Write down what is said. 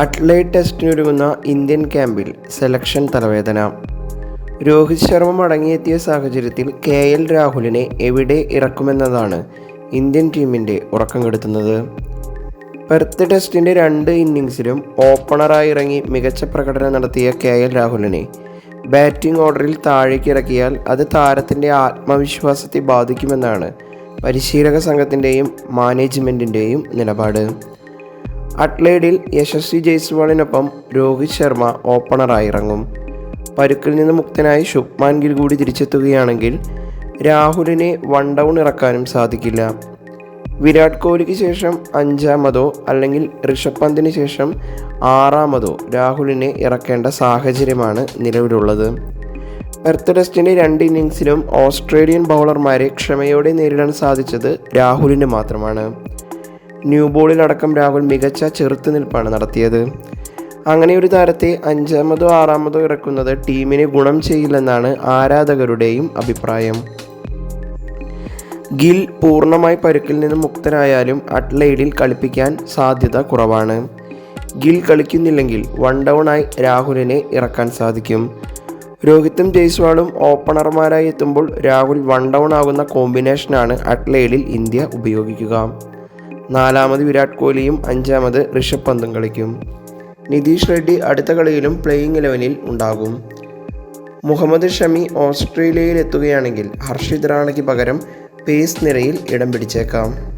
അട്ലൈറ്റ് ടെസ്റ്റിനൊരുങ്ങുന്ന Indian ക്യാമ്പിൽ selection തലവേദന. രോഹിത് ശർമ്മ മടങ്ങിയെത്തിയ സാഹചര്യത്തിൽ കെ എൽ രാഹുലിനെ എവിടെ ഇറക്കുമെന്നതാണ് ഇന്ത്യൻ ടീമിന്റെ ഉറക്കം കെടുത്തുന്നത്. പെർത്ത് ടെസ്റ്റിന്റെ രണ്ട് ഇന്നിങ്സിലും ഓപ്പണറായി ഇറങ്ങി മികച്ച പ്രകടനം നടത്തിയ കെ എൽ രാഹുലിനെ ബാറ്റിംഗ് ഓർഡറിൽ താഴേക്ക് ഇറക്കിയാൽ അത് താരത്തിന്റെ ആത്മവിശ്വാസത്തെ ബാധിക്കുമെന്നാണ് പരിശീലക സംഘത്തിന്റെയും മാനേജ്മെന്റിന്റെയും നിലപാട്. അട്ലേഡിൽ യശസ്വി ജയ്സ്വാളിനൊപ്പം രോഹിത് ശർമ്മ ഓപ്പണറായി ഇറങ്ങും പരുക്കിൽ നിന്ന് മുക്തനായി ശുഭ്മാൻ ഗിൽ കൂടി തിരിച്ചെത്തുകയാണെങ്കിൽ രാഹുലിനെ വൺ ഡൗൺ ഇറക്കാനും സാധിക്കില്ല. വിരാട് കോഹ്ലിക്ക് ശേഷം അഞ്ചാമതോ അല്ലെങ്കിൽ ഋഷഭ് പന്തിന് ശേഷം ആറാമതോ രാഹുലിനെ ഇറക്കേണ്ട സാഹചര്യമാണ് നിലവിലുള്ളത്. എർത്ത് ടെസ്റ്റിന്റെ രണ്ട് ഇന്നിങ്സിലും ഓസ്ട്രേലിയൻ ബൗളർമാരെ ക്ഷമയോടെ നേരിടാൻ സാധിച്ചത് രാഹുലിന് മാത്രമാണ്. ന്യൂ ബോളിലടക്കം രാഹുൽ മികച്ച ചെറുത്തുനിൽപ്പാണ് നടത്തിയത്. അങ്ങനെ ഒരു താരത്തെ അഞ്ചാമതോ ആറാമതോ ഇറക്കുന്നത് ടീമിന് ഗുണം ചെയ്യില്ലെന്നാണ് ആരാധകരുടെയും അഭിപ്രായം. ഗിൽ പൂർണമായി പരുക്കിൽ നിന്ന് മുക്തനായാലും അട്ലൈഡിൽ കളിപ്പിക്കാൻ സാധ്യത കുറവാണ്. ഗിൽ കളിക്കുന്നില്ലെങ്കിൽ വൺ ഡൗണായി രാഹുലിനെ ഇറക്കാൻ സാധിക്കും. രോഹിത്തും ജയ്സ്വാളും ഓപ്പണർമാരായി എത്തുമ്പോൾ രാഹുൽ വൺ ഡൗൺ ആകുന്ന കോമ്പിനേഷനാണ് അട്ലൈഡിൽ ഇന്ത്യ ഉപയോഗിക്കുക. നാലാമത് വിരാട് കോഹ്ലിയും അഞ്ചാമത് ഋഷഭ് പന്തും കളിക്കും. നിതീഷ് റെഡ്ഡി അടുത്ത കളിയിലും പ്ലേയിങ് ഇലവനിൽ ഉണ്ടാകും. മുഹമ്മദ് ഷമി ഓസ്ട്രേലിയയിൽ എത്തുകയാണെങ്കിൽ ഹർഷിത് റാണയ്ക്ക് പകരം പേസ് നിരയിൽ ഇടം പിടിച്ചേക്കാം.